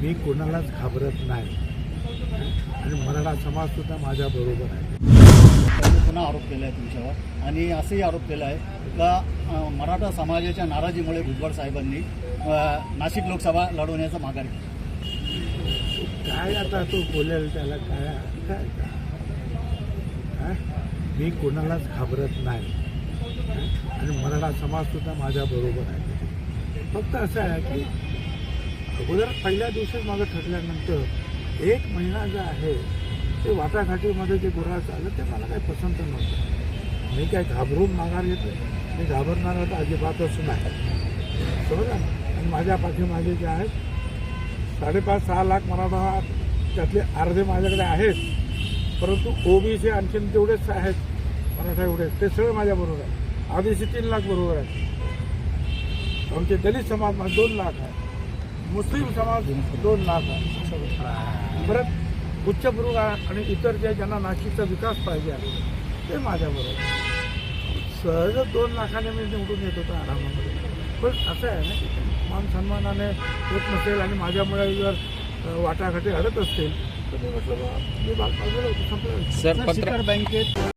मी कोणालाच घाबरत नाही. आणि मराठा समाज सुद्धा माझ्या बरोबर आहे. त्यांनी पुन्हा आरोप केला आहे तुमच्यावर. आणि असंही आरोप केला आहे का मराठा समाजाच्या नाराजीमुळे भुजबळ साहेबांनी नाशिक लोकसभा लढवण्याचं माघार घेतलं. काय आता तो बोलेल त्याला काय काय? मी कोणालाच घाबरत नाही. आणि मराठा समाज सुद्धा माझ्या बरोबर आहे. फक्त असं आहे की अगोदर पहिल्या दिवशीच माझं ठरल्यानंतर एक महिना जो आहे ते वाटाघाटीमध्ये जे गुराळ चाललं ते मला काही पसंत नव्हतं. मी काय घाबरून माघार घेतो मी घाबरणार तर अजिबातच नाही. समजा ना आणि माझ्या पाठीमागे जे आहेत साडेपाच सहा लाख मराठा त्यातले अर्धे माझ्याकडे आहेत. परंतु ओबीसी आणखीन तेवढेच आहेत मराठा एवढेच. ते सगळे माझ्याबरोबर आहे आधीचे तीन लाख बरोबर आहे आमचे दलित समाज मा- दोन लाख आहे मुस्लिम समाज दोन लाख आहे परत उच्चभ्रू आणि इतर जे ज्यांना नाशिकचा विकास पाहिजे आहे ते माझ्याबरोबर. सहज दोन लाखाने मी निवडून येत होतो आरामामध्ये. पण असं आहे ना मान सन्मानाने होत नसेल आणि माझ्यामुळे जर वाटाघाटी अडत असतील तर मी म्हटलं मी बाजूला होतो संपलं. बँकेत